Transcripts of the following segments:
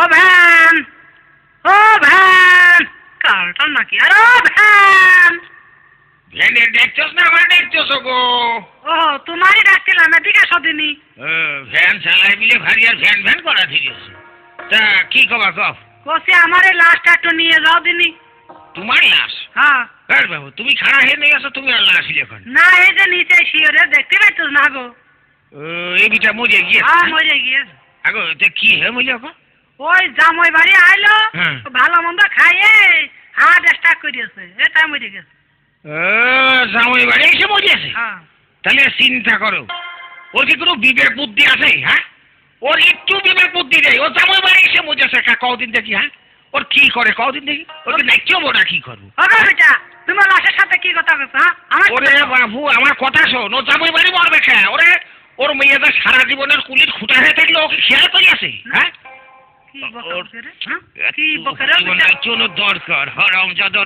ও Van ও van কারটার নাকি আরে ও ভ্যান ভ্যানে দেখছস না আমার দেখছস গো ও তোমারই ডাকছিলাম এদিকে সদিনী ভ্যান চালাই মিলে ভারী আর ভ্যান ভ্যান করা ঠিক আছে তা কি কবা কব কষে আমার এই লাশটা একটু নিয়ে যাও দিনি। তোমার লাশ? হ্যাঁ। হ্যাঁ বাবু তুমি খাড়া হয়ে নিয়ে আসো তুমি আর লাশ এখন। না এই যে নিচে শিওরে দেখতে পাইতো না গো? এই বিটা মরে গিয়ে হ্যাঁ মরে গিয়েছে। আগো তে কি হে মরে গো ওই জামাই বাড়ি আইলো। ভালো মন্দ খাইয়ে হার্ট অ্যাটাক করিয়েছে এটা মরে গেছে। জামাই বাড়ি এসে মরিয়েছে হ্যাঁ। তাহলে চিন্তা করো ওর কি কোনো বিবেক বুদ্ধি আছে হ্যাঁ? ওর একটু বিবেক বুদ্ধি নেই ও জামাই বাড়ি এসে মজেছে কদিন দেখি হ্যাঁ? ওর কি করে কদিন দেখি? ওকে দেখছ ওরা কি করব? তোমার লাশের সাথে কি কথা বলছো হ্যাঁ? আমার ওরে বাবু আমার কথা শোন ও জামাই বাড়ি মরবে খেয়া ওরে ওর মেয়েদের সারা জীবনের কুলির খুঁটা হয়ে থাকলে ওকে খেয়াল করে আছে হ্যাঁ? হ্যাঁ? জন্য দরকার।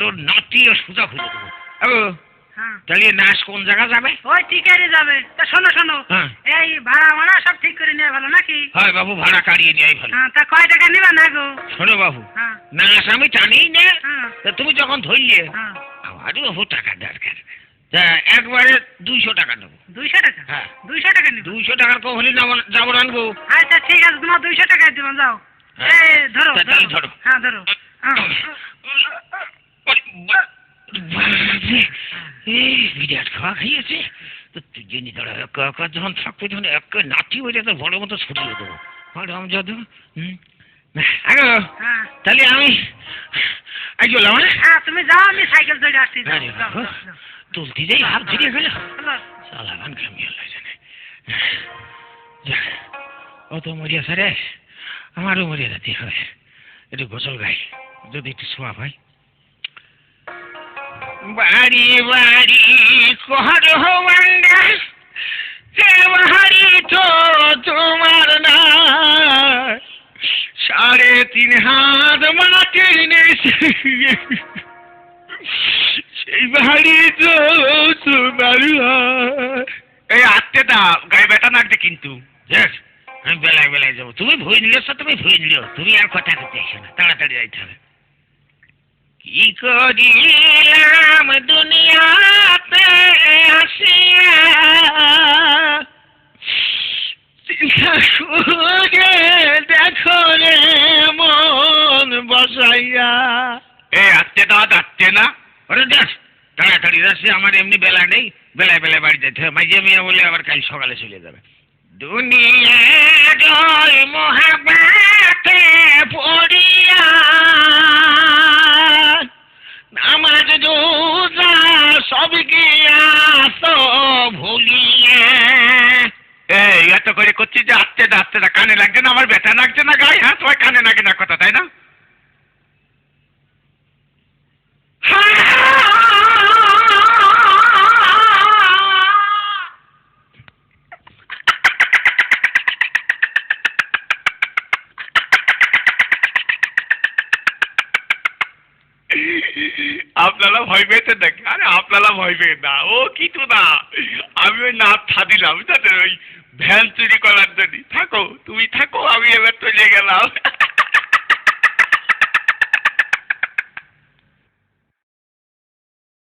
ওর নাতি ও সুজা খুঁজে দেবো। হ্যাঁ। তাহলে নাচ কোন জায়গা যাবে? ওই টিকারি যাবে। তা শোনো শোনো। হ্যাঁ। এই ভাড়া মানা সব ঠিক করে নিয়ে ভালো নাকি? হয় বাবু ভাড়া কাড়িয়ে নিয়ে ভালো। হ্যাঁ তা কয় টাকা নিবা না গো? শোনো বাবু হ্যাঁ। নাচ আমি না। হ্যাঁ। তা তুমি যখন ধরলে হ্যাঁ। আমারও বাবু টাকা দরকার। একবারে দুইশো টাকা নেব। দুইশো টাকা? হ্যাঁ। দুইশো টাকা নিব? দুইশো টাকার কম হলে যাবো- আনব আচ্ছা ঠিক আছে তোমার দুইশো টাকা দিব যাও। হ্যাঁ। ধরো ধরো। হ্যাঁ ধরো। হ্যাঁ এই বিরাট খাওয়া খাইয়েছে। তো তুই জেনে দাঁড়া একা যখন থাকবে যখন এক নাতি হয়ে যাতে বড় মতো ছুটিয়ে দেবো। রাম যাদব হুম? আগে হ্যাঁ। তাহলে আমি আই হ্যাঁ? হ্যাঁ তুমি যাও আমি সাইকেল চড়ে আসছি। তুলতে যাই হাত ছিঁড়ে গেল জানে যাক মরিয়া স্যারে আমারও মরিয়া যেতে হবে একটু গোসল গাই যদি একটু শোয়া ভাই বাড়ি বাড়ি কর হওয়াঙ্গা হে বাড়ি তো তোমার না সাড়ে তিন হাত মাটির সেই বাড়ি তো তোমার এই দা গায়ে বেটা নাকতে কিন্তু। দেখ আমি বেলায় বেলায় যাব। তুমি ভুই নিলেছ তুমি ভুই নিল তুমি আর কথা করতে এসো না তাড়াতাড়ি যাইতে হবে। কি করিলাম দুনিয়াতে আসিয়া? চিন্তা দেখো রে মন বসাইয়া। এই আটতে দাঁত আটতে না। ওরে দেখ তাড়াতাড়ি যাচ্ছে আমার এমনি বেলা নেই। বেলায় বেলায় বাড়ি যেতে হবে। মাঝে মেয়ে বলে আবার কাল সকালে চলে যাবে। দুনিয়া জয় মহাবাতে পড়িয়া, নামাজ, রোজা সব এই, এত করে করছি যে আটতে না কানে লাগছে না, আমার ব্যথা লাগছে না, গায়ে হাত তোমার কানে লাগে না কথা, তাই না? আপনারা ভয় পেয়েছেন নাকি? আরে আপনারা ভয় পেয়ে না। ও কিছু না। আমি ওই না ছাদিলাম জানেন ওই ভ্যান চুরি করার জন্য। থাকো, তুমি থাকো, আমি এবার চলে গেলাম।